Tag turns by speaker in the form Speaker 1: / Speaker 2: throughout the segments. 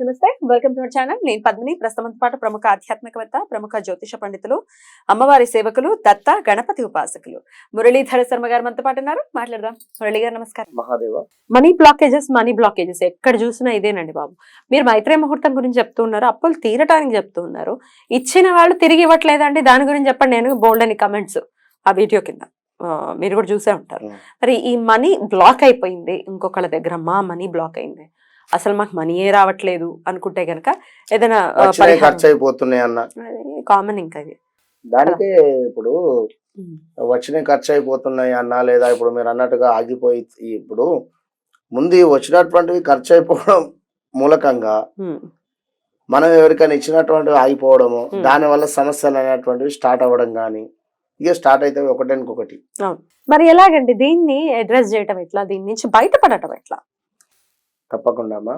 Speaker 1: నమస్తే welcome to our channel. నేను పద్మిని ప్రస్తుతంతో పాటు ప్రముఖ ఆధ్యాత్మికవేత్త ప్రముఖ జ్యోతిష పండితులు అమ్మవారి సేవకులు దత్త గణపతి ఉపాసకులు. మురళీధర శర్మ గారు మనతో పాటు ఉన్నారు. మాట్లాడదాం. మురళి గారు నమస్కారం.
Speaker 2: Mahadeva.
Speaker 3: Money blockages money blockages ఎక్కడ చూసినా ఇదేనండి బాబు. మీరు మైత్రేయ ముహూర్తం గురించి చెప్తూ ఉన్నారు అప్పులు తీరటానికి చెప్తూ ఉన్నారు. ఇచ్చిన వాళ్ళు తిరిగి ఇవ్వట్లేదండి దాని గురించి చెప్పండి నేను బోల్డ్ అని కమెంట్స్ ఆ వీడియో కింద. మీరు కూడా చూసే ఉంటారు. మరి ఈ మనీ బ్లాక్ అయిపోయింది ఇంకొకళ్ళ దగ్గర మా మనీ బ్లాక్ అయింది. అసలు మాకు మనీయే రావట్లేదు అనుకుంటే గనక ఏదైనా
Speaker 2: ఖర్చు అయిపోతున్నాయి అన్న.
Speaker 3: కామన్ ఇంకా ఇది
Speaker 2: దానికే ఇప్పుడు
Speaker 3: ఉం.
Speaker 2: వచ్చినాయి ఖర్చు అయిపోతున్నాయి అన్న లేదా ఇప్పుడు మీరు అన్నట్టుగా ఆగిపోయి ఇప్పుడు ముందు వచ్చినటువంటివి ఖర్చు అయిపోవడం మూలకంగా. మనం ఎవరికైనా ఇచ్చినటువంటివి ఆగిపోవడము
Speaker 3: Hmm.
Speaker 2: దాని వల్ల సమస్యలు అనేటువంటివి స్టార్ట్ అవ్వడం కానీ ఇక స్టార్ట్ అయితే ఒకటి ఇంకొకటి
Speaker 3: మరి ఎలాగండి దీన్ని అడ్రస్ చేయటం ఎట్లా? దీని నుంచి బయటపడటం ఎట్లా?
Speaker 2: తప్పకుండా అమ్మా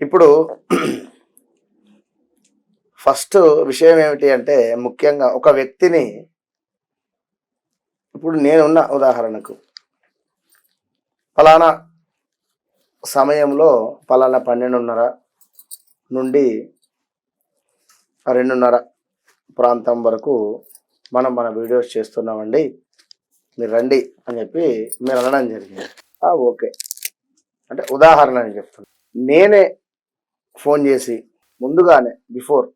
Speaker 2: ఇప్పుడు ఫస్ట్ విషయం ఏమిటి అంటే ముఖ్యంగా ఒక వ్యక్తిని ఇప్పుడు నేనున్న ఉదాహరణకు ఫలానా సమయంలో ఫలానా పన్నెండున్నర నుండి రెండున్నర ప్రాంతం వరకు మనం మన వీడియోస్ చేస్తున్నామండి. మీరు రండి అని చెప్పి మీరు అనడం జరిగింది. ఓకే. అంటే ఉదాహరణ అని చెప్తున్నా. నేనే ఫోన్ చేసి ముందుగానే బిఫోర్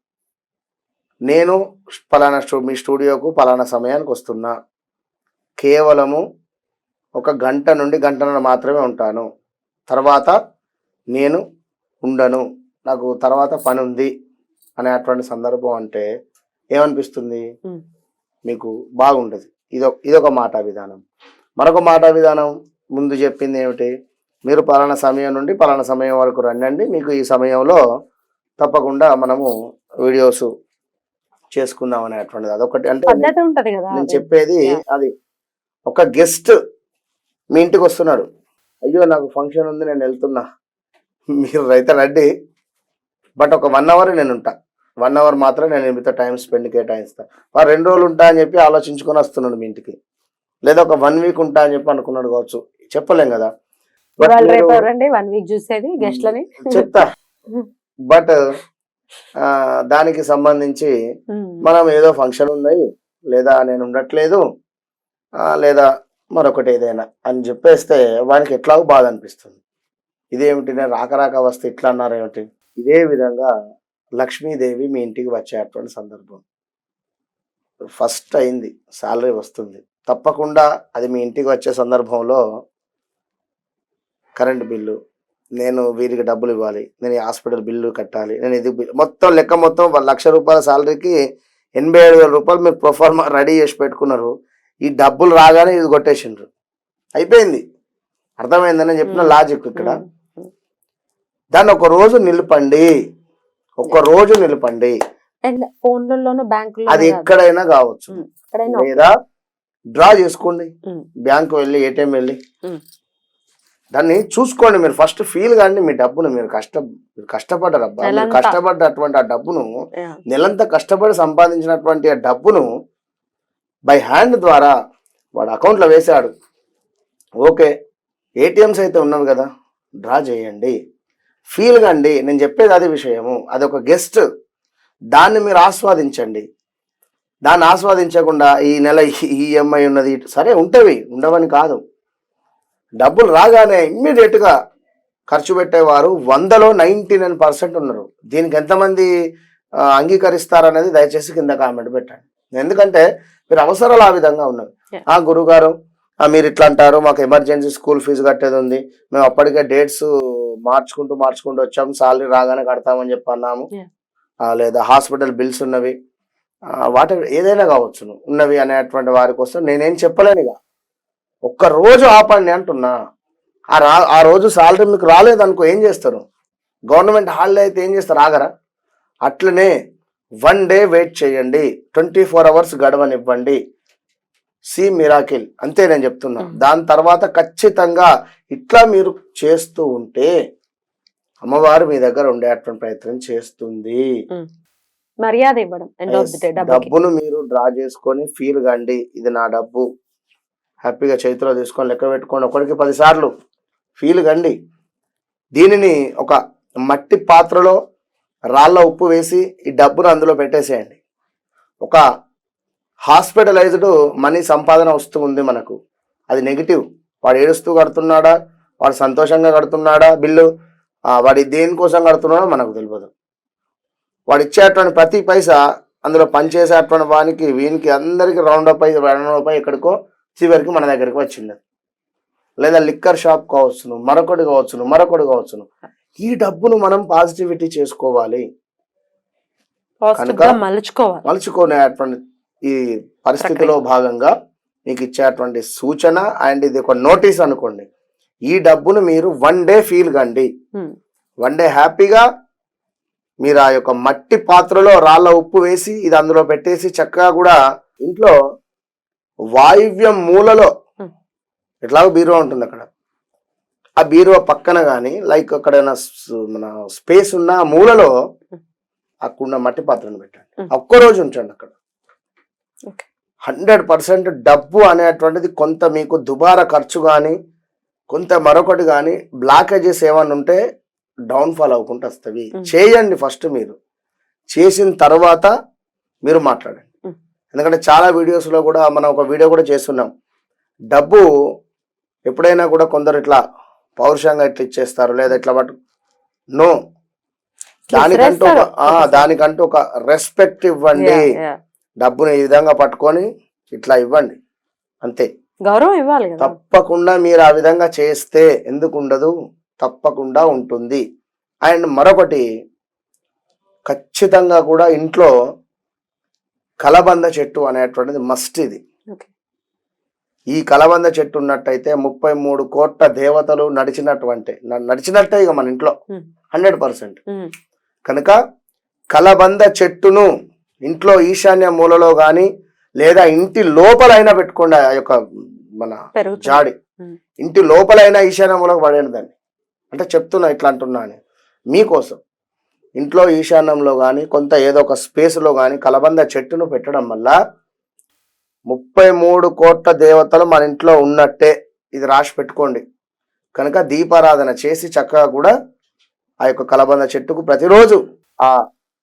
Speaker 2: నేను పలానా స్టూ మీ స్టూడియోకు పలానా సమయానికి వస్తున్నా. కేవలము ఒక గంట నుండి గంటన్నర మాత్రమే ఉంటాను. తర్వాత నేను ఉండను. నాకు తర్వాత పని ఉంది అనేటువంటి సందర్భం అంటే ఏమనిపిస్తుంది. మీకు బాగుండదు. ఇదొక ఇదొక మాట విధానం. మరొక మాట విధానం ముందు చెప్పింది ఏమిటి? మీరు పలానా సమయం నుండి పలానా సమయం వరకు రండి మీకు ఈ సమయంలో తప్పకుండా మనము వీడియోస్ చేసుకుందాం అనేటువంటిది. అదొకటి అంటే నేను. చెప్పేది. అది. ఒక గెస్ట్ మీ ఇంటికి వస్తున్నాడు. అయ్యో నాకు ఫంక్షన్ ఉంది నేను వెళ్తున్నా. మీరు అయితే రండి. బట్ ఒక వన్ అవర్ నేను ఉంటా. వన్ అవర్ మాత్రం నేను మీతో టైం స్పెండ్ కేటాయిస్తా. ఆ రెండు రోజులు ఉంటా అని చెప్పి ఆలోచించుకొని వస్తున్నాడు మీ ఇంటికి. లేదా ఒక వన్ వీక్ ఉంటా అని చెప్పి అనుకున్నాడు కావచ్చు. చెప్పలేం కదా.
Speaker 3: వాళ్ళు
Speaker 2: మీరు-
Speaker 3: రేపు ఎవరండి? వన్ వీక్ చూసేది గెస్ట్లని?
Speaker 2: చెప్తా. బట్ దానికి సంబంధించి మనం ఏదో ఫంక్షన్ ఉన్నాయి లేదా నేను ఉండట్లేదు లేదా మరొకటి ఏదైనా అని చెప్పేస్తే వానికి ఎట్లాగో బాధ అనిపిస్తుంది? ఇదేమిటి? నేను రాక రాక వస్తే ఇట్లా అన్నారు ఏమిటి? ఇదే విధంగా లక్ష్మీదేవి మీ ఇంటికి వచ్చేటువంటి సందర్భం. ఫస్ట్ అయింది శాలరీ వస్తుంది. తప్పకుండా అది మీ ఇంటికి వచ్చే సందర్భంలో కరెంట్ బిల్లు. నేను వీరికి డబ్బులు ఇవ్వాలి. నేను ఈ హాస్పిటల్ బిల్లు కట్టాలి. నేను ఇది మొత్తం లెక్క మొత్తం లక్ష రూపాయల శాలరీకి ఎనభై ఏడు వేల రూపాయలు మీరు ప్రొఫార్మా రెడీ చేసి పెట్టుకున్నారు. ఈ డబ్బులు రాగానే ఇది కొట్టేసిండ్రు. అయిపోయింది. అర్థమైందని చెప్పిన లాజిక్ ఇక్కడ? దాన్ని ఒక రోజు నిలపండి. ఒక రోజు నిలపండి.
Speaker 3: అండ్ ఫోన్లలోను బ్యాంకులో
Speaker 2: అది ఎక్కడైనా కావచ్చు. లేదా డ్రా చేసుకోండి. బ్యాంక్ వెళ్ళి ఏటీఎం వెళ్ళి. దాన్ని చూసుకోండి మీరు ఫస్ట్ ఫీల్ కాండి మీ డబ్బును మీరు కష్ట మీరు కష్టపడ్డారు అబ్బా. మీరు. కష్టపడ్డటువంటి ఆ డబ్బును. నెలంతా కష్టపడి సంపాదించినటువంటి ఆ డబ్బును బై హ్యాండ్ ద్వారా వాడు అకౌంట్లో వేశాడు. ఓకే ఏటీఎంస్ అయితే ఉన్నవి కదా డ్రా చేయండి. ఫీల్ కండి నేను చెప్పేది అది విషయము. అది ఒక గెస్ట్ దాన్ని మీరు ఆస్వాదించండి. దాన్ని ఆస్వాదించకుండా ఈ నెల ఈఎంఐ ఉన్నది సరే ఉంటవి ఉండవని కాదు. డబ్బులు రాగానే ఇమ్మీడియట్గా ఖర్చు పెట్టేవారు. వందలో నైంటీ నైన్ పర్సెంట్ ఉన్నారు. దీనికి ఎంతమంది అంగీకరిస్తారనేది దయచేసి కింద కామెంట్ పెట్టండి. ఎందుకంటే మీరు అవసరాలు ఆ విధంగా ఉన్నవి. ఆ గురుగారు మీరు ఇట్లా అంటారు మాకు ఎమర్జెన్సీ స్కూల్ ఫీజు కట్టేది ఉంది. మేము అప్పటికే డేట్స్ మార్చుకుంటూ మార్చుకుంటూ వచ్చాము సాలరీ రాగానే కడతామని చెప్పి అన్నాము. లేదా హాస్పిటల్ బిల్స్ ఉన్నవి. వాటి ఏదైనా కావచ్చును ఉన్నవి అనేటువంటి వారి కోసం నేనేం చెప్పలేను ఇక. ఒక్క రోజు ఆపండి అంటున్నా. ఆ రా ఆ రోజు సాలరీ మీకు రాలేదనుకో ఏం చేస్తారు? గవర్నమెంట్ హాలిడే అయితే ఏం చేస్తారు? ఆగరా? అట్లనే వన్ డే వెయిట్ చేయండి. Twenty four hours గడవనివ్వండి. See miracle. అంతే నేను చెప్తున్నా. దాని తర్వాత ఖచ్చితంగా ఇట్లా మీరు చేస్తూ ఉంటే అమ్మవారు మీ దగ్గర ఉండేటువంటి ప్రయత్నం చేస్తుంది.
Speaker 3: మర్యాద ఇవ్వడం.
Speaker 2: డబ్బును మీరు డ్రా చేసుకొని ఫీల్ కండి. ఇది నా డబ్బు. హ్యాపీగా చేతిలో తీసుకొని లెక్క పెట్టుకొని ఒకటికి పదిసార్లు ఫీల్ కండి. దీనిని ఒక మట్టి పాత్రలో రాళ్ళ ఉప్పు వేసి ఈ డబ్బును అందులో పెట్టేసేయండి. ఒక హాస్పిటలైజ్డ్ మనీ సంపాదన వస్తూ ఉంది మనకు. అది నెగిటివ్. వాడు ఏడుస్తూ కడుతున్నాడా? వాడు సంతోషంగా కడుతున్నాడా? బిల్లు వాడి దేనికోసం కడుతున్నాడో మనకు తెలియదు. వాడు ఇచ్చేటువంటి ప్రతి పైసా అందులో పనిచేసేటువంటి వానికి వీనికి అందరికి రౌండ్ అప్ అయ్యి రౌండ్ అప్ ఎక్కడికో చివరికి మన దగ్గరికి వచ్చింది లేదా లిక్కర్ షాప్ కావచ్చును మరొకటి కావచ్చును మరొకటి కావచ్చును. ఈ డబ్బును మనం పాజిటివిటీ చేసుకోవాలి. కనుక- మలుచుకునేటువంటి ఈ పరిస్థితిలో భాగంగా మీకు ఇచ్చేటువంటి సూచన అండ్ ఇది ఒక నోటీస్ అనుకోండి. ఈ డబ్బును మీరు వన్ డే ఫీల్ కండి. వన్ డే హ్యాపీగా మీరు ఆ యొక్క మట్టి పాత్రలో రాళ్ళ ఉప్పు వేసి ఇది అందులో పెట్టేసి చక్కగా కూడా ఇంట్లో వాయువ్యం మూలలో. ఎట్లాగో బీరువా ఉంటుంది అక్కడ ఆ బీరువా పక్కన కానీ లైక్ అక్కడ మన స్పేస్ ఉన్న ఆ మూలలో
Speaker 3: Hmm.
Speaker 2: అక్కడ మట్టి పాత్రను పెట్టండి
Speaker 3: Hmm.
Speaker 2: ఒక్క రోజు ఉంచండి అక్కడ. హండ్రెడ్ పర్సెంట్ డబ్బు అనేటువంటిది కొంత మీకు దుబారా ఖర్చు కానీ కొంత మరొకటి కానీ బ్లాకేజెస్ ఏమన్నా ఉంటే డౌన్ఫాల్ అవ్వకుండా వస్తుంది. చేయండి ఫస్ట్ మీరు చేసిన తర్వాత మీరు మాట్లాడండి. ఎందుకంటే చాలా వీడియోస్లో కూడా మనం ఒక వీడియో కూడా చేస్తున్నాం. డబ్బు ఎప్పుడైనా కూడా కొందరు ఇట్లా పౌరుషంగా ఇట్లా ఇచ్చేస్తారు లేదా ఇట్లా పట్టు నో. దానికంటూ ఒక దానికంటూ ఒక రెస్పెక్ట్ ఇవ్వండి. డబ్బుని ఈ విధంగా పట్టుకొని ఇట్లా ఇవ్వండి. అంతే.
Speaker 3: గౌరవం ఇవ్వాలి
Speaker 2: తప్పకుండా మీరు ఆ విధంగా చేస్తే ఎందుకు ఉండదు? తప్పకుండా ఉంటుంది. అండ్ మరొకటి ఖచ్చితంగా కూడా ఇంట్లో కలబంద చెట్టు అనేటువంటిది మస్ట్ ఇది. ఈ కలబంద చెట్టు ఉన్నట్టయితే ముప్పై మూడు కోట్ల దేవతలు నడిచినటువంటి నడిచినట్టే ఇక మన ఇంట్లో. Hundred percent. కనుక కలబంద చెట్టును ఇంట్లో ఈశాన్య మూలలో గాని లేదా ఇంటి లోపలైనా పెట్టుకోండి ఆ యొక్క మన జాడి. ఇంటి లోపలైనా ఈశాన్య మూలకు పడేయండి దాన్ని అంటే చెప్తున్నా ఇట్లా అంటున్నా అని మీకోసం ఇంట్లో ఈశాన్యంలో కానీ కొంత ఏదో ఒక స్పేస్లో కానీ కలబంద చెట్టును పెట్టడం వల్ల ముప్పై మూడు కోట్ల దేవతలు మన ఇంట్లో ఉన్నట్టే ఇది రాసి పెట్టుకోండి. కనుక దీపారాధన చేసి చక్కగా కూడా ఆ యొక్క కలబంద చెట్టుకు ప్రతిరోజు ఆ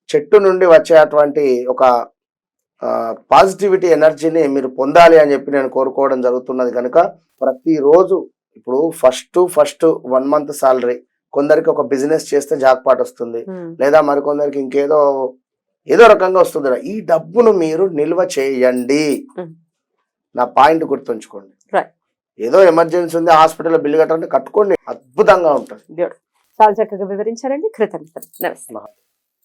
Speaker 2: చెట్టు నుండి వచ్చేటువంటి ఒక పాజిటివిటీ ఎనర్జీని మీరు పొందాలి అని చెప్పి నేను కోరుకోవడం జరుగుతున్నది. కనుక ప్రతిరోజు ఇప్పుడు first first one month salary కొందరికి ఒక బిజినెస్ చేస్తే జాక్పాట్ వస్తుంది.
Speaker 3: ఉమ్.
Speaker 2: లేదా మరికొందరికి ఇంకేదో ఏదో రకంగా వస్తుంది ఈ డబ్బును మీరు నిల్వ చేయండి.
Speaker 3: Mm.
Speaker 2: నా పాయింట్ గుర్తుంచుకోండి. ఏదో ఎమర్జెన్సీ ఉంది హాస్పిటల్ బిల్లు కట్టండి కట్టుకోండి. అద్భుతంగా ఉంటుంది.
Speaker 3: చాలా చక్కగా వివరించారండి. కృతజ్ఞతలు. నమస్తే.